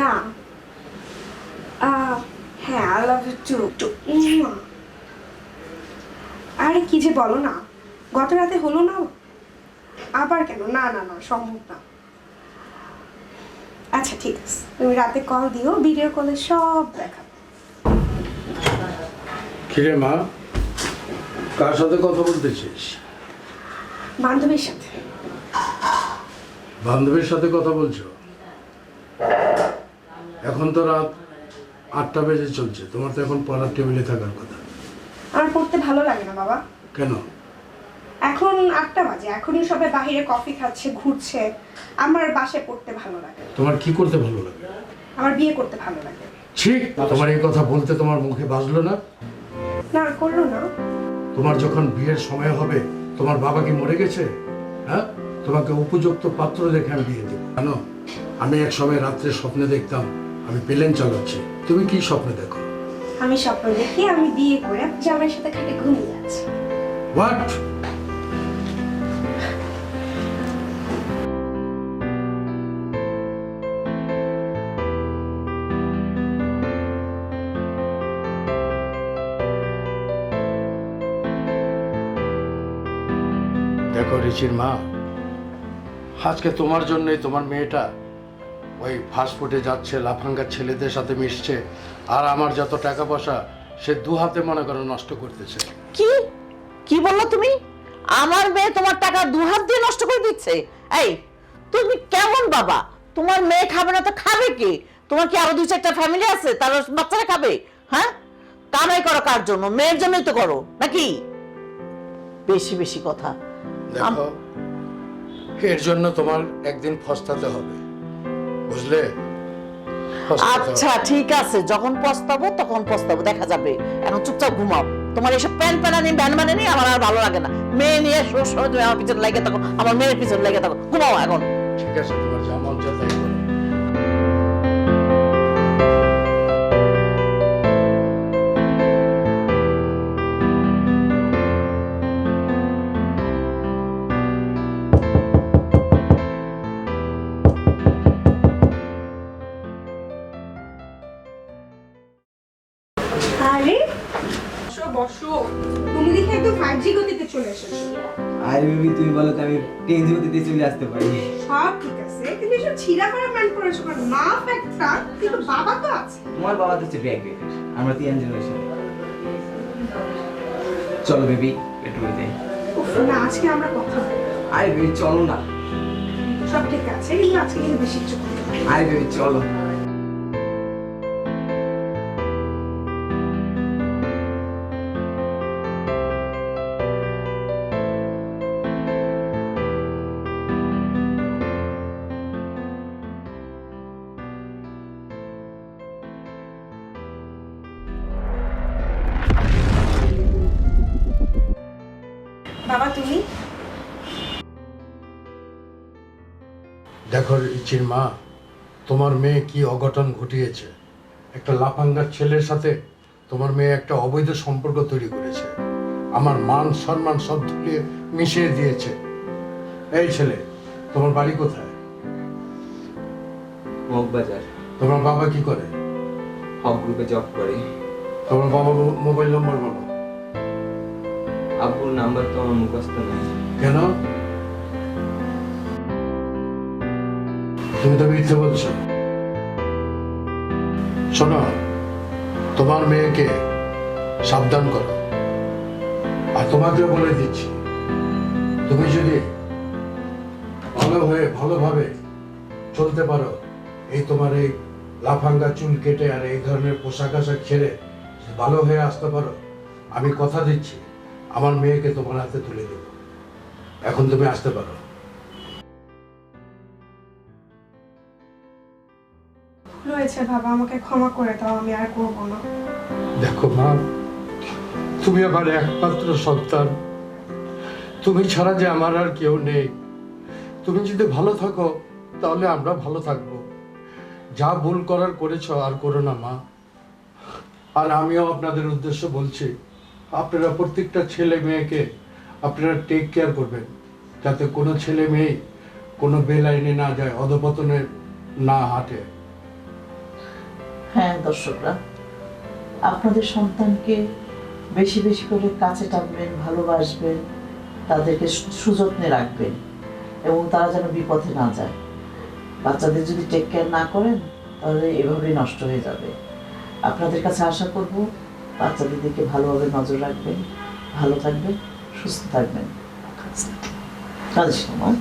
না। হ্যাঁ I love you too too আরে কি যে বলো না গত রাতে হলো না আবার কেন? না না না সম্ভব না। আচ্ছা ঠিক আছে। তুমি রাতে কল দিও ভিডিও কলে সব দেখা কিরে মা কার সাথে কথা বলতেছিস? বান্ধবীর সাথে। বান্ধবীর সাথে কথা বলছো? এখন তো রাত আটটা বেজে চলছে। তোমার তো এখন পড়ার টেবিলে থাকার কথা। আমার পড়তে ভালো লাগে না বাবা। কেন? এখন আটটা বাজে। এখনই সবাই বাইরে কফি খাচ্ছে ঘুরছে। আমার বাসায় পড়তে ভালো লাগে। তোমার কি করতে ভালো লাগে? আমার বিয়ে করতে ভালো লাগে। ঠিক তোমার এই কথা বলতে তোমার মুখে বাজলো না? না করল না। তোমার যখন বিয়ের সময় হবে তোমার বাবা কি মরে গেছে? হ্যাঁ? তোমাকে উপযুক্ত পাত্র দেখে আমি বিয়ে দেবো। জানো আমি এক সময় রাত্রে স্বপ্নে দেখতাম আমি প্লেন চালাচ্ছি। তুমি কি স্বপ্নে দেখো? আমি স্বপ্ন দেখি আমি বিয়ে করে জামাইয়ের সাথে খাটে ঘুমিয়ে যাচ্ছি হোয়াট দেখো রিচির মা আজকে তোমার জন্যই তোমার মেয়েটা ওই ফাস্টফুডে যাচ্ছে লাফাঙ্গা ছেলেদের সাথে মিশছে আর আমার যত টাকা পয়সা সে দু হাতে মনে করো নষ্ট করতেছে। কি? কি বলল তুমি? আমার মেয়ে তোমার টাকা দু হাত দিয়ে নষ্ট করে দিচ্ছে? এই তুমি কেমন বাবা? তোমার মেয়ে খাবে না তো খাবে কি? তোমার কি আরও দুই চারটা ফ্যামিলি আছে? তার বাচ্চারা খাবে? হ্যাঁ? কামাই করো কার জন্য? মেয়ের জন্যই তো করো নাকি? বেশি বেশি কথা। দেখো এর জন্য তোমার একদিন ফস্তাতে হবে। বুঝলে? আচ্ছা ঠিক আছে। যখন পস্তাবো তখন পস্তাবো। দেখা যাবে। এখন চুপচাপ ঘুমাও। তোমার এসব প্যান প্যানানি ব্যান নিয়ে আমার আর ভালো লাগে না। মেয়ে নিয়ে সবসময় তুমি আমার পিছনে লেগে থাকো। আমার মেয়ের পিছনে লেগে থাকো। ঘুমাও এখন। ঠিক আছে তোমার যা মন আরে। বসো বসো। তুমি দেখে একদম ফাইভ গতিতে চলে এসেছ। আর বেবি তুমি বলো তো আমি টেন জিবিতে চলে আসতে পারি। সব ঠিক আছে কিন্তু এসব ছিঁড়া করা প্ল্যান করেছ কারণ মা একটা কিন্তু বাবা তো আছে। তোমার বাবা তো হচ্ছে ব্যাক বেটার আমরা তিন জেনারেশন চলো বেবি পেট্রোল দেই না আজকে আমরা কথা বলব আরে বেবি চলো না। সব ঠিক আছে কিন্তু আজকে কিন্তু বেশি কিছু করতে আরে বেবি চলো। বাবা তুমি? দেখো ইচির মা তোমার মেয়ে কি অঘটন ঘটিয়েছে? একটা লাফাঙ্গার ছেলের সাথে তোমার মেয়ে একটা অবৈধ সম্পর্ক তৈরি করেছে। আমার মান সম্মান সব ধুলিয়ে মিশিয়ে দিয়েছে। এই ছেলে তোমার বাড়ি কোথায়? মগবাজার। তোমার বাবা কি করে? হক গ্রুপে জব করে। তোমার বাবা মোবাইল নম্বর বলো। আব্বুর নাম্বার তো আমার মুখস্থ তুমি তো শোনো, তোমার মেয়েকে সাবধান করো। আর তোমাকে বলে দিচ্ছি, তুমি যদি ভালো হয়ে, ভালোভাবে চলতে পারো, এই তোমার এই লাফাঙ্গা চুল কেটে আর এই ধরনের পোশাক আশাক ছেড়ে ভালো হয়ে আসতে পারো, আমি কথা দিচ্ছি। আমার মেয়েকে তোমার হাতে তুলে দেব এখন তুমি আসতে পারো। ভুল বাবা আমাকে ক্ষমা করে দাও আমি আর করব না। দেখো মা তুমি আমার একমাত্র সন্তান। তুমি ছাড়া যে আমার আর কেউ নেই। তুমি যদি ভালো থাকো তাহলে আমরা ভালো থাকব। যা ভুল করার করেছ আর করো না মা। আর আমিও আপনাদের উদ্দেশ্য বলছি আপনারা প্রত্যেকটা ছেলে মেয়েকে আপনারা টেক কেয়ার করবেন, যাতে কোনো ছেলে মেয়ে কোনো বেলাইনে না যায়, অধপতনে না হাঁটে। হ্যাঁ দর্শকরা, আপনাদের সন্তানকে বেশি বেশি করে কাছে টানবেন, ভালোবাসবেন, তাদেরকে সুযত্নে রাখবেন এবং তারা যেন বিপথে না যায়। বাচ্চাদের যদি টেক কেয়ার না করেন, তাহলে এভাবেই নষ্ট হয়ে যাবে। আপনাদের কাছে আশা করব বাচ্চাদের দিকে ভালোভাবে নজর রাখবেন ভালো থাকবেন সুস্থ থাকবেন। কাজ সময়